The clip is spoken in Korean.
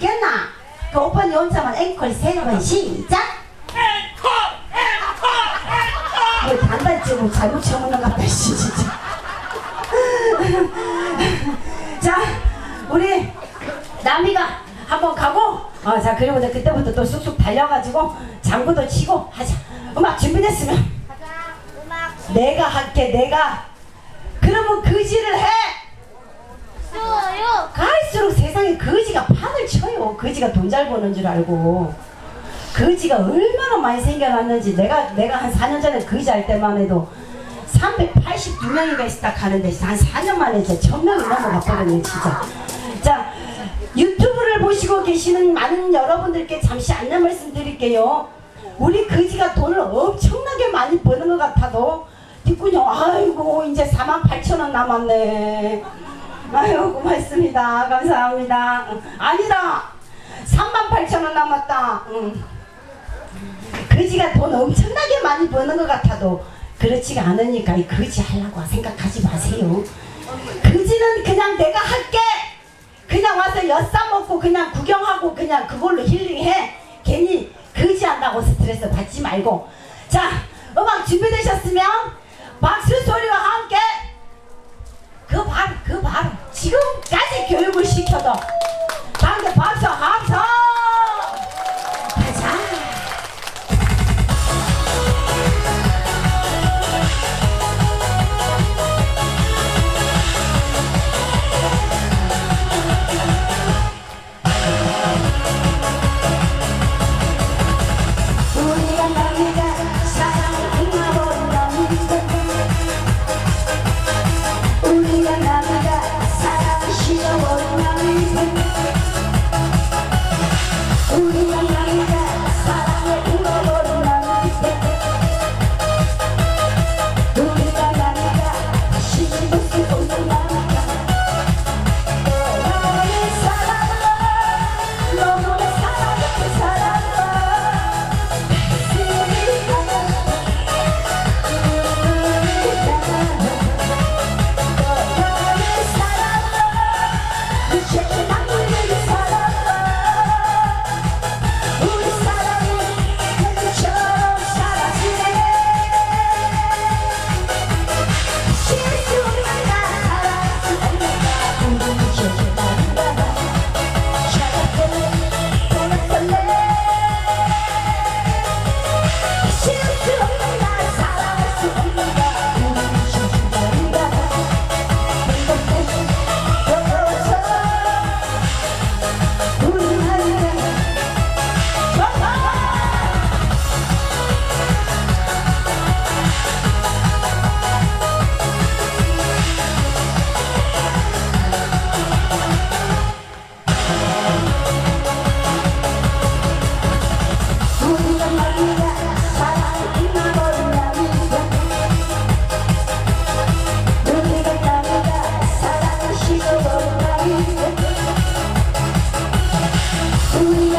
있겠나? 그 오빠는 혼자만 앵콜 세번 시작. 뭐 단발적으로 잘못 쳐먹는 것 같다 씨 진짜. 자 우리 남이가 한번 가고 어, 자 그리고 이제 그때부터 또 쑥쑥 달려가지고 장구도 치고 하자 음악 준비됐으면 음악 내가 할게 내가 그러면 거지를 해 수요 갈수록 세상에 거지가 판을 쳐요 거지가 돈 잘 버는 줄 알고 거지가 얼마나 많이 생겨났는지 내가 내가 한 4년 전에 거지 할 때만 해도 382명이가 있다 가는데 한 4년 만에 이제 1000명이 넘어갔거든요 진짜. 자 유튜브를 보시고 계시는 많은 여러분들께 잠시 안내 말씀 드릴게요. 우리 거지가 돈을 엄청나게 많이 버는 것 같아도 뒷군요 아이고 이제 4만 8천 원 남았네. 아유 고맙습니다. 감사합니다. 응, 아니다 3만 8천 원 남았다. 응. 거지가 돈 엄청나게 많이 버는 것 같아도 그렇지가 않으니까 이 거지 하려고 생각하지 마세요. 거지는 그냥 내가 할게. 그냥 와서 엿싸 먹고 그냥 구경하고 그냥 그걸로 힐링해. 괜히 거지 한다고 스트레스 받지 말고. 자 음악 준비되셨으면 박수 소리와 함께 그 바로 그 바로 지금까지 교육을 시켜도 방금 박수 함성